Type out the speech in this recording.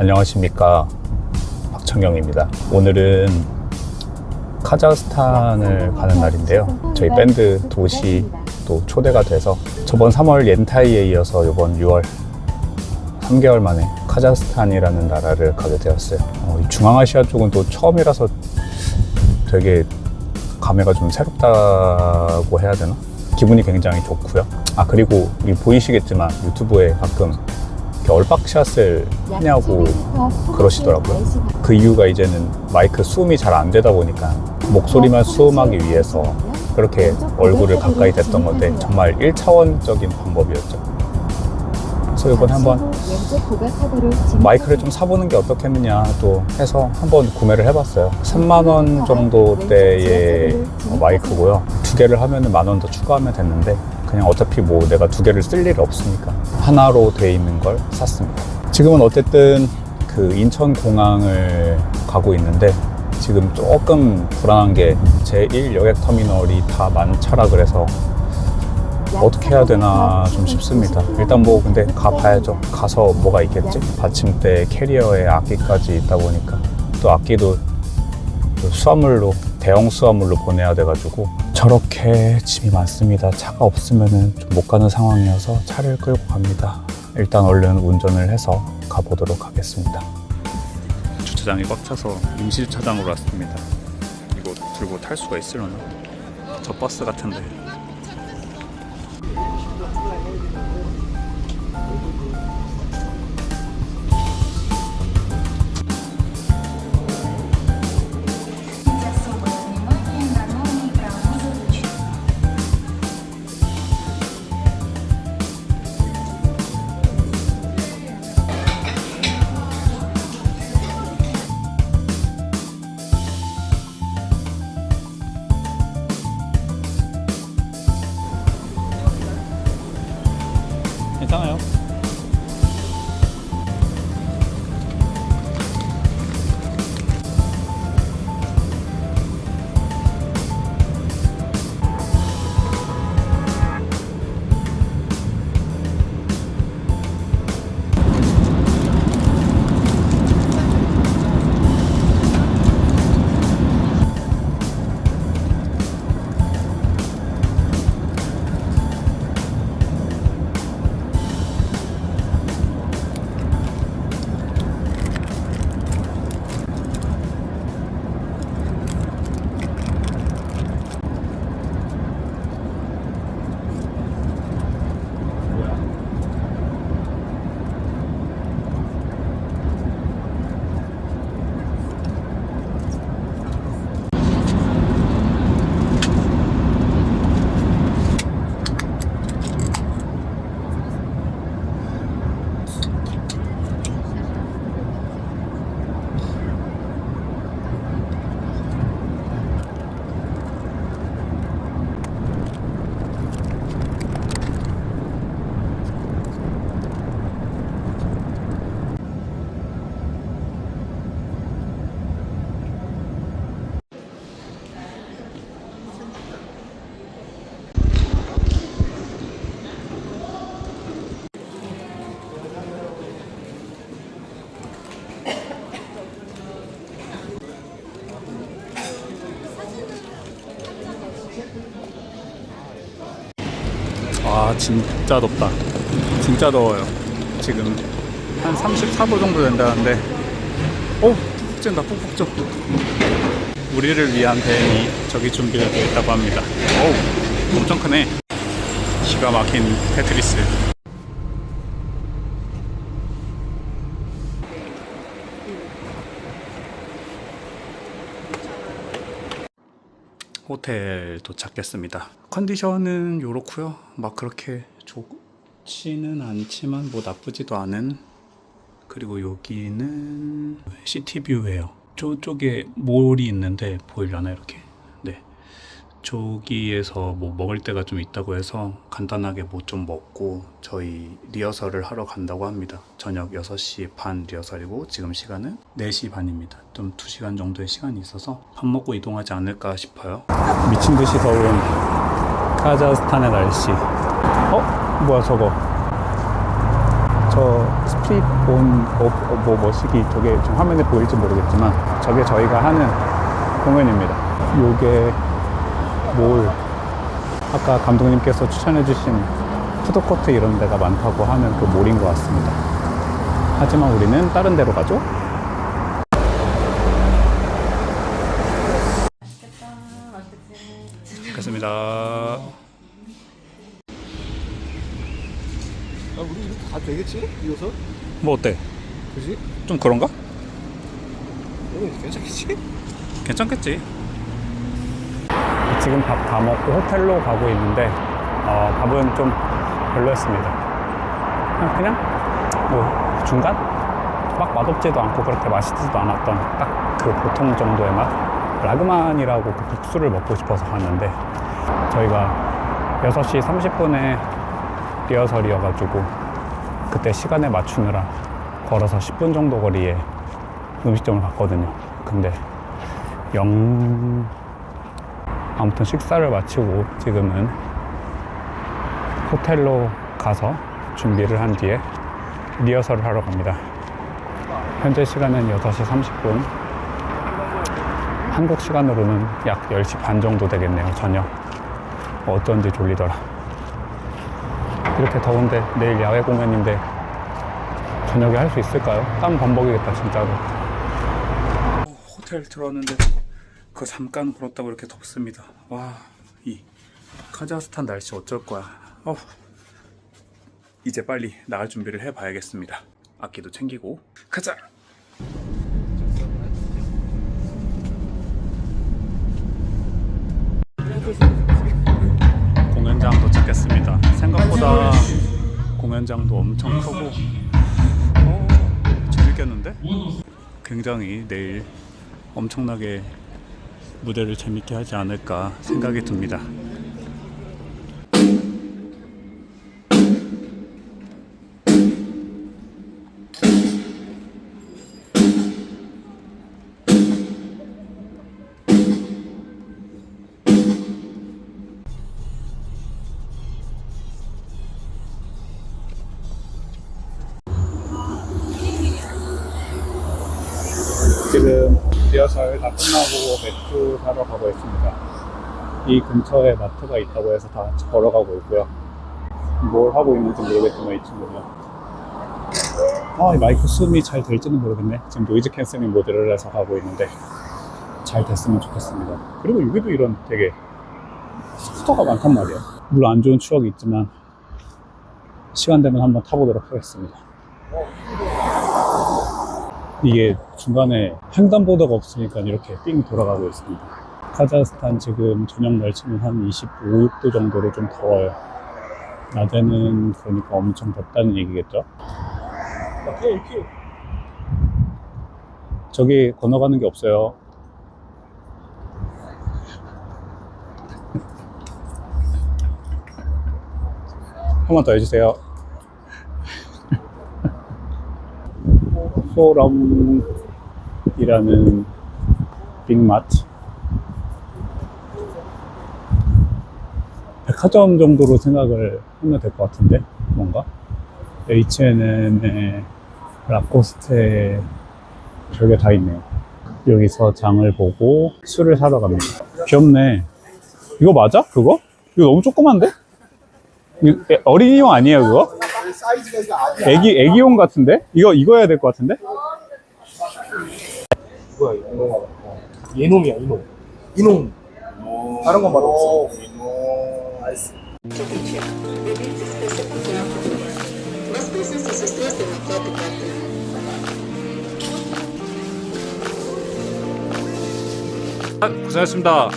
안녕하십니까 박창경입니다. 오늘은 카자흐스탄을 가는 날인데요. 저희 밴드 도시 또 초대가 돼서 저번 3월 옌타이에 이어서 이번 6월 3개월 만에 카자흐스탄이라는 나라를 가게 되었어요. 어, 이 중앙아시아 쪽은 또 처음이라서 되게 감회가 좀 새롭다고 해야 되나? 기분이 굉장히 좋고요. 아 그리고 이 보이시겠지만 유튜브에 가끔 얼박샷을 하냐고 그러시더라고요. 그 이유가 이제는 마이크 수음이 잘 안 되다 보니까 목소리만 수음하기 위해서 그렇게 얼굴을 가까이 댔던 건데 정말 1차원적인 방법이었죠. 그래서 이번에 한번 마이크를 좀 사보는 게 어떻겠느냐 또 해서 한번 구매를 해봤어요. 3만 원 정도대의 어, 마이크고요. 두 개를 하면은 만원 더 추가하면 됐는데 그냥 어차피 뭐 내가 두 개를 쓸 일이 없으니까 하나로 돼 있는 걸 샀습니다. 지금은 어쨌든 그 인천 공항을 가고 있는데 지금 조금 불안한 게 제1 여객 터미널이 다 만차라 그래서 어떻게 해야 되나 좀 싶습니다. 일단 뭐 근데 가봐야죠. 가서 뭐가 있겠지? 받침대 캐리어에 악기까지 있다 보니까 또 악기도 그 수화물로 대형 수화물로 보내야 돼가지고 저렇게 짐이 많습니다. 차가 없으면은 좀 못 가는 상황이어서 차를 끌고 갑니다. 일단 얼른 운전을 해서 가보도록 하겠습니다. 주차장이 꽉 차서 임시 주차장으로 왔습니다. 이거 들고 탈 수가 있으려나? 저 버스 같은데. 괜찮 진짜 덥다. 진짜 더워요. 지금 한 34도 정도 된다는데 오 푹푹 찐다 푹푹 쪄 우리를 위한 배행이 저기 준비가 되어 있다고 합니다. 오 엄청 크네. 기가 막힌 테트리스 호텔 도착했습니다. 컨디션은 요렇고요. 막 그렇게 좋지는 않지만 뭐 나쁘지도 않은 그리고 여기는 시티뷰예요. 저쪽에 몰이 있는데 보이려나 이렇게. 네. 저기에서 뭐 먹을 데가 좀 있다고 해서 간단하게 뭐 좀 먹고 저희 리허설을 하러 간다고 합니다. 저녁 6시 반 리허설이고 지금 시간은 4시 반입니다. 좀 2시간 정도의 시간이 있어서 밥 먹고 이동하지 않을까 싶어요. 미친 듯이 더운 카자흐스탄의 날씨. 어? 뭐야 저거? 저저 스플릿 온 어, 어, 뭐 머시기 저게 좀 화면에 보일지 모르겠지만 저게 저희가 하는 공연입니다. 요게 뭘 아까 감독님께서 추천해주신 푸드코트 이런 데가 많다고 하는 그 몰인 것 같습니다. 하지만 우리는 다른 데로 가죠. 됐습니다. 아, 우리 이렇게 가도 되겠지? 이어서? 뭐 어때? 그지? 좀 그런가? 괜찮겠지? 괜찮겠지. 지금 밥 다 먹고 호텔로 가고 있는데 어, 밥은 좀 별로였습니다. 그냥, 그냥 뭐 중간? 막 맛없지도 않고 그렇게 맛있지도 않았던 딱 그 보통 정도의 맛? 라그만이라고 그 국수를 먹고 싶어서 갔는데 저희가 6시 30분에 리허설이어가지고 그때 시간에 맞추느라 걸어서 10분 정도 거리에 음식점을 갔거든요. 근데 영 아무튼 식사를 마치고 지금은 호텔로 가서 준비를 한 뒤에 리허설을 하러 갑니다. 현재 시간은 6시 30분. 한국 시간으로는 약 10시 반 정도 되겠네요, 저녁. 어쩐지 졸리더라. 이렇게 더운데 내일 야외 공연인데 저녁에 할 수 있을까요? 땀 범벅이겠다, 진짜로. 호텔 들어왔는데 그 잠깐 걸었다고 이렇게 덥습니다. 와, 이 카자흐스탄 날씨 어쩔 거야. 어, 이제 빨리 나갈 준비를 해봐야겠습니다. 악기도 챙기고 가자. 공연장 도착했습니다. 생각보다 공연장도 엄청 크고 어, 재밌겠는데? 굉장히 내일 엄청나게 무대를 재밌게 하지 않을까 생각이 듭니다. 리허설 다 끝나고 맥주 사러 가고 있습니다. 이 근처에 마트가 있다고 해서 다 걸어가고 있고요. 뭘 하고 있는지 모르겠지만 이 친구는 아, 이 마이크 숨이 잘 될지는 모르겠네. 지금 노이즈 캔슬링 모드를 해서 가고 있는데 잘 됐으면 좋겠습니다. 그리고 여기도 이런 되게 스쿠터가 많단 말이에요. 물론 안 좋은 추억이 있지만 시간 되면 한번 타보도록 하겠습니다. 이게 중간에 횡단보도가 없으니까 이렇게 삥 돌아가고 있습니다. 카자흐스탄 지금 저녁 날씨는 한 25, 6도 정도로 좀 더워요. 낮에는 그러니까 엄청 덥다는 얘기겠죠? 오케이. 저기 건너가는 게 없어요. 한 번 더 해주세요. 포럼이라는 빅마트. 백화점 정도로 생각을 하면 될 것 같은데, 뭔가? H&M에 라코스테 별게 다 있네요. 여기서 장을 보고 술을 사러 갑니다. 귀엽네. 이거 맞아? 그거? 이거 너무 조그만데? 어린이용 아니에요, 그거? 애기 애기용 같은데? 이거 이거야 될 것 같은데? 뭐야 이거? 얘놈이야 이놈. 이놈. 다른 건 말로 없어. 이놈. 아, 고생했습니다.